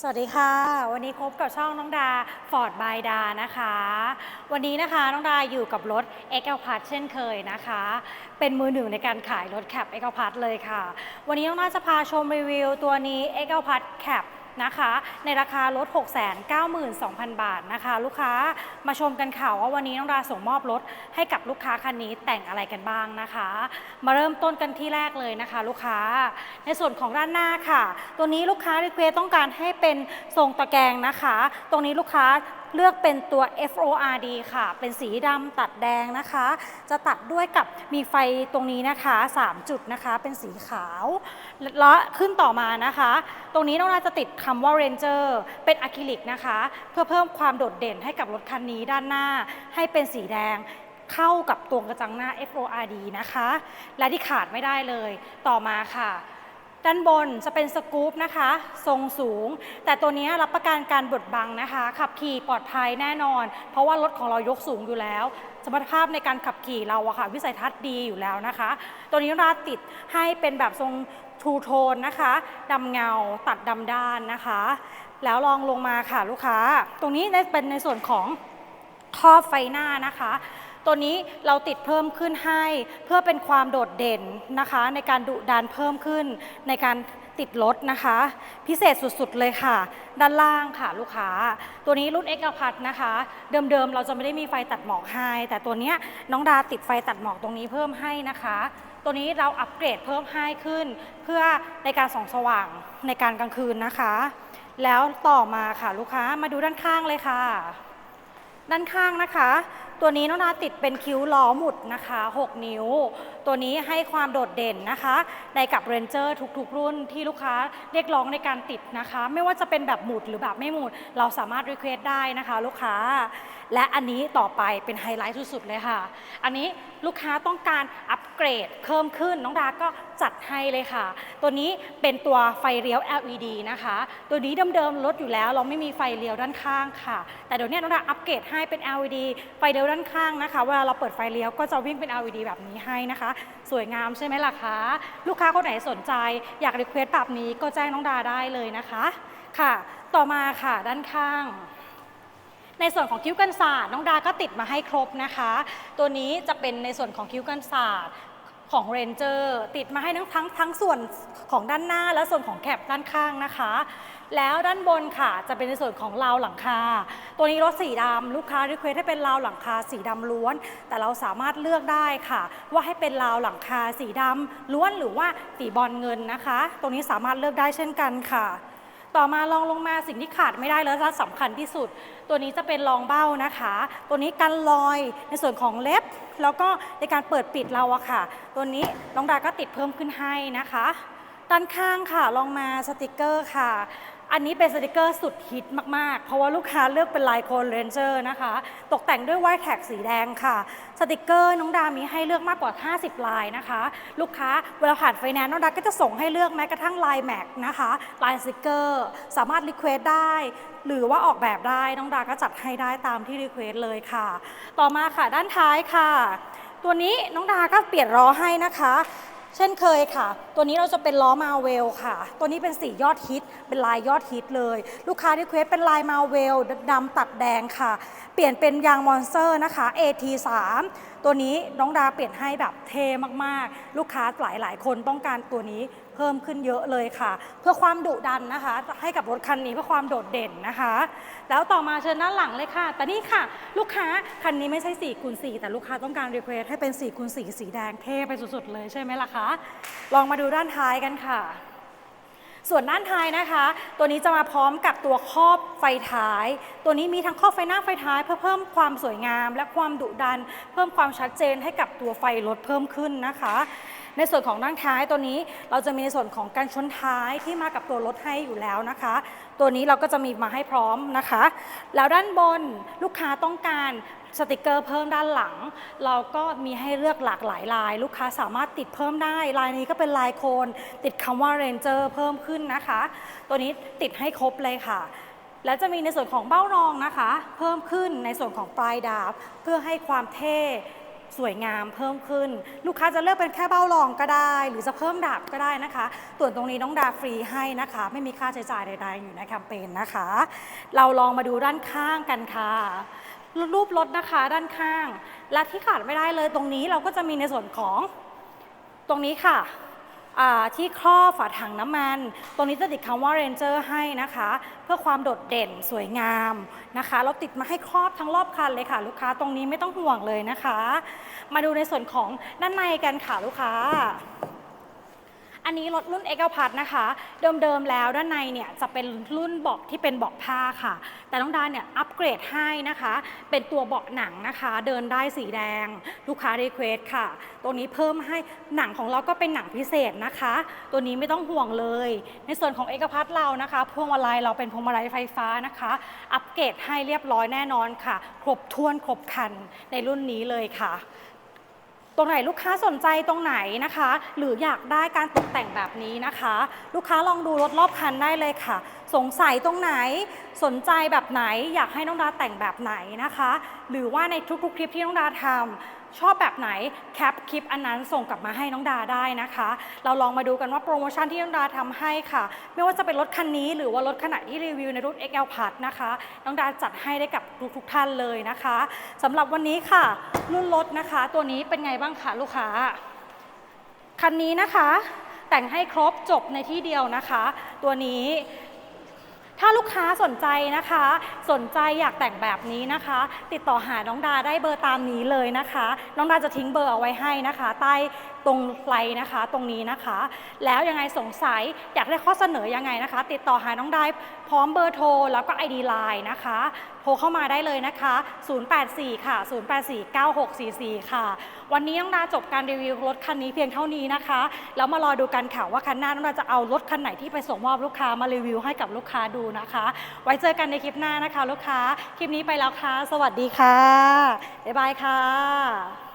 สวัสดีค่ะ วันนี้พบกับช่องน้องดา Ford by ดานะคะ วันนี้นะคะน้องดาอยู่กับรถ x l p a s เช่นเคยนะคะ เป็นมือหนึ่งในการขายรถแคป x l p a s เลยค่ะ วันนี้น้องดาจะพาชมรีวิวตัวนี้ x l p a s Cap นะคะ ในราคารถ 692,000 บาทนะคะ ลูกค้ามาชมกันค่ะว่าวันนี้น้องราส่งมอบรถให้กับลูกค้าคันนี้แต่งอะไรกันบ้างนะคะ มาเริ่มต้นกันที่แรกเลยนะคะ ลูกค้า ในส่วนของด้านหน้าค่ะ ตัวนี้ลูกค้ารีเควสต้องการให้เป็นทรงตะแกรงนะคะ ตรงนี้ลูกค้าเลือกเป็นตัว FORD ค่ะ เป็นสีดำตัดแดงนะคะ จะตัดด้วยกับมีไฟตรงนี้นะคะ 3 จุดนะคะ เป็นสีขาว แล้วขึ้นต่อมานะคะ ตรงนี้น้องนาจะติดคำว่า Ranger เป็นอะคริลิกนะคะ เพื่อเพิ่มความโดดเด่นให้กับรถคันนี้ด้านหน้า ให้เป็นสีแดงเข้ากับตัวกระจังหน้า FORD นะคะ และที่ขาดไม่ได้เลย ต่อมาค่ะ ด้านบนจะเป็นสกู๊ปนะคะ ทรงสูง แต่ตัวนี้รับประกันการบดบังนะคะ ขับขี่ปลอดภัยแน่นอน เพราะว่ารถของเรายกสูงอยู่แล้ว สมรรถภาพในการขับขี่เราอะค่ะ วิสัยทัศน์ดีอยู่แล้วนะคะ ตัวนี้ราติดให้เป็นแบบทรงทูโทนนะคะดำเงาตัดดำด้านนะคะ แล้วลองลงมาค่ะลูกค้า ตรงนี้เป็นในส่วนของครอบไฟหน้านะคะ ตัวนี้เราติดเพิ่มขึ้นให้ เพื่อเป็นความโดดเด่นนะคะ ในการดุดันเพิ่มขึ้นในการติดรถนะคะ พิเศษสุดๆเลยค่ะ ด้านล่างค่ะลูกค้า ตัวนี้รุ่น X พัทนะคะ เดิมๆเราจะไม่ได้มีไฟตัดหมอกให้แต่ตัวเนี้ยน้องดาติดไฟตัดหมอกตรงนี้เพิ่มให้นะคะ ตัวนี้เราอัปเกรดเพิ่มให้ขึ้น เพื่อในการส่องสว่างในการกลางคืนนะคะ แล้วต่อมาค่ะลูกค้ามาดูด้านข้างเลยค่ะ ด้านข้างนะคะ ตัวนี้น้องนาติดเป็นคิ้วล้อหมุดนะคะ 6 นิ้ว ตัวนี้ให้ความโดดเด่นนะคะ ในกับเรนเจอร์ทุกๆ รุ่นที่ลูกค้าเรียกร้องในการติดนะคะ ไม่ว่าจะเป็นแบบหมุดหรือแบบไม่หมุด เราสามารถรีเควสได้นะคะลูกค้า และอันนี้ต่อไปเป็นไฮไลท์สุดๆเลยค่ะ อันนี้ลูกค้าต้องการอัปเกรดเพิ่มขึ้นน้องดาก็จัดให้เลยค่ะ ตัวนี้เป็นตัวไฟเลี้ยว LED นะคะ ตัวนี้เดิมๆรถอยู่แล้ว เราไม่มีไฟเลี้ยวด้านข้างค่ะ แต่เดี๋ยวนี้น้องดาอัปเกรดให้เป็น LED ไฟเลี้ยวด้านข้างนะคะเวลาเราเปิดไฟเลี้ยวก็จะวิ่งเป็น LED แบบนี้ให้นะคะ สวยงามใช่ไหมล่ะคะลูกค้าคนไหนสนใจ อยากรีเควสแบบนี้ก็แจ้งน้องดาได้เลยนะคะค่ะ ต่อมาค่ะด้านข้าง ในส่วนของคิ้วกันศาสตร์น้องดาก็ติดมาให้ครบนะคะ ตัวนี้จะเป็นในส่วนของคิ้วกันศาสตร์ของเรนเจอร์ติดมาให้ทั้งทั้งทั้งส่วนของด้านหน้าและส่วนของแคปด้านข้างนะคะ แล้วด้านบนค่ะจะเป็นในส่วนของราวหลังคา ตัวนี้รถสีดำลูกค้ารีเควสให้เป็นราวหลังคาสีดำล้วน แต่เราสามารถเลือกได้ค่ะ ว่าให้เป็นราวหลังคาสีดำล้วนหรือว่าสีบอลเงินนะคะ ตรงนี้สามารถเลือกได้เช่นกันค่ะ ต่อมาลองลงมาสิ่งที่ขาดไม่ได้แล้วและสำคัญที่สุด ตัวนี้จะเป็นรองเบ้านะคะ ตัวนี้กันรอยในส่วนของเล็บ แล้วก็ในการเปิดปิดเราอะค่ะ ตัวนี้น้องดาก็ติดเพิ่มขึ้นให้นะคะด้านข้างค่ะลองมาสติกเกอร์ค่ะ อันนี้เป็นสติกเกอร์สุดฮิตมาก ๆ เพราะว่าลูกค้าเลือกเป็นลายโคนเรนเจอร์นะคะ ตกแต่งด้วยวท์แท็กสีแดงค่ะ สติกเกอร์น้องดามีให้เลือกมากกว่า 50 ลายนะคะ ลูกค้าเวลาผ่านไฟแนนซ์น้องดาก็จะส่งให้เลือกแม้กระทั่งลายแม็กนะคะ ลายสติกเกอร์ สามารถรีเควสได้ หรือว่าออกแบบได้น้องดาก็จัดให้ได้ตามที่รีเควสเลยค่ะ ต่อมาค่ะด้านท้ายค่ะ ตัวนี้น้องดาก็เปลี่ยนล้อให้นะคะ เช่นเคยค่ะ ตัวนี้เราจะเป็นล้อมาเวลค่ะ ตัวนี้เป็นสียอดฮิต เป็นลายยอดฮิตเลย ลูกค้าที่เควสเป็นลายมาเวลดำตัดแดงค่ะ เปลี่ยนเป็นยางมอนสเตอร์นะคะ AT3 ตัวนี้น้องดาเปลี่ยนให้แบบเทมากๆ ลูกค้าหลายหลายๆคนต้องการตัวนี้ เพิ่มขึ้นเยอะเลยค่ะ เพื่อความดุดันนะคะ ให้กับรถคันนี้เพื่อความโดดเด่นนะคะ แล้วต่อมาเชิญด้านหลังเลยค่ะ แต่นี่ค่ะ ลูกค้าคันนี้ไม่ใช่4คูณ4แต่ลูกค้าต้องการรีเควสให้เป็น4คูณ4สีแดงเท่ไปสุดๆเลยใช่ไหมล่ะคะลองมาดูด้านท้ายกันค่ะส่วนด้านท้ายนะคะ ตัวนี้จะมาพร้อมกับตัวครอบไฟท้าย ตัวนี้มีทั้งครอบไฟหน้าไฟท้ายเพื่อเพิ่มความสวยงาม และความดุดัน เพิ่มความชัดเจนให้กับตัวไฟรถเพิ่มขึ้นนะคะ ในส่วนของด้านท้ายตัวนี้เราจะมีในส่วนของการชนท้ายที่มากับตัวรถให้อยู่แล้วนะคะ ตัวนี้เราก็จะมีมาให้พร้อมนะคะ แล้วด้านบนลูกค้าต้องการสติกเกอร์เพิ่มด้านหลัง เราก็มีให้เลือกหลากหลายลาย ลูกค้าสามารถติดเพิ่มได้ลายนี้ก็เป็นลายโคน ติดคำว่า Ranger เพิ่มขึ้นนะคะ ตัวนี้ติดให้ครบเลยค่ะแล้วจะมีในส่วนของเบ้ารองนะคะ เพิ่มขึ้นในส่วนของปลายดาบ เพื่อให้ความเท่ สวยงามเพิ่มขึ้น ลูกค้าจะเลือกเป็นแค่เบ้ารองก็ได้ หรือจะเพิ่มดาบก็ได้นะคะ ส่วนตรงนี้น้องดาฟรีให้นะคะ ไม่มีค่าใช้จ่ายใดๆอยู่ในแคมเปญนะคะ เราลองมาดูด้านข้างกันค่ะ รูปรถนะคะด้านข้าง และที่ขาดไม่ได้เลยตรงนี้เราก็จะมีในส่วนของตรงนี้ค่ะ ที่ครอบฝาถังน้ำมัน ตรงนี้จะติดคำว่า Ranger ให้นะคะ เพื่อความโดดเด่นสวยงามนะคะเราติดมาให้ครอบทั้งรอบคันเลยค่ะ ลูกค้าตรงนี้ไม่ต้องห่วงเลยนะคะ มาดูในส่วนของด้านในกันค่ะลูกค้า อันนี้รถรุ่น x อ p a r t นะคะ เดิมๆแล้วด้านในเนี่ยจะเป็นรุ่นเบาะที่เป็นเบาะผ้าค่ะ แต่น้องดาเนี่ยอัปเกรดให้นะคะ เป็นตัวเบาะหนังนะคะ เดินได้สีแดง ลูกค้ารีเควสค่ะ ตัวนี้เพิ่มให้หนังของเราก็เป็นหนังพิเศษนะคะ ตัวนี้ไม่ต้องห่วงเลย ในส่วนของเอกพัทเรานะคะพวงมาลัยเราเป็นพวงมาลัยไฟฟ้านะคะ อัปเกรดให้เรียบร้อยแน่นอนค่ะ ครบถ้วนครบคันในรุ่นนี้เลยค่ะ ตรงไหนลูกค้าสนใจตรงไหนนะคะ หรืออยากได้การตกแต่งแบบนี้นะคะ ลูกค้าลองดูรถรอบคันได้เลยค่ะสงสัยตรงไหนสนใจแบบไหน อยากให้น้องดาแต่งแบบไหนนะคะ หรือว่าในทุกๆคลิปที่น้องดาทำชอบแบบไหนแคปคลิปอันนั้นส่งกลับมาให้น้องดาได้นะคะ เราลองมาดูกันว่าโปรโมชั่นที่น้องดาทำให้ค่ะ ไม่ว่าจะเป็นรถคันนี้หรือว่ารถขนาดที่รีวิวในรุ่น XL p a s นะคะน้องดาจัดให้ได้กับทุกๆท่านเลยนะคะสำหรับวันนี้ค่ะ รุ่นรถนะคะ ตัวนี้เป็นไงบ้างคะลูกค้า คันนี้นะคะ แต่งให้ครบจบในที่เดียวนะคะ ตัวนี้ ถ้าลูกค้าสนใจนะคะ สนใจอยากแต่งแบบนี้นะคะ ติดต่อหาน้องดาได้เบอร์ตามนี้เลยนะคะ น้องดาจะทิ้งเบอร์เอาไว้ให้นะคะ ใต้ ตรงไลน์นะคะ ตรงนี้นะคะ แล้วยังไงสงสัยอยากได้ข้อเสนอยังไงนะคะ ติดต่อหาน้องได้พร้อมเบอร์โทร แล้วก็ ID Line นะคะ โทรเข้ามาได้เลยนะคะ 084 ค่ะ 0849644 ค่ะ วันนี้น้องดาจบการรีวิวรถคันนี้เพียงเท่านี้นะคะ แล้วมารอดูกันค่ะว่าคันหน้าน้องดาจะเอารถคันไหนที่ไปส่งมอบลูกค้ามารีวิวให้กับลูกค้าดูนะคะ ไว้เจอกันในคลิปหน้านะคะ ลูกค้า คลิปนี้ไปแล้วค่ะ สวัสดีค่ะ บ๊ายบายค่ะ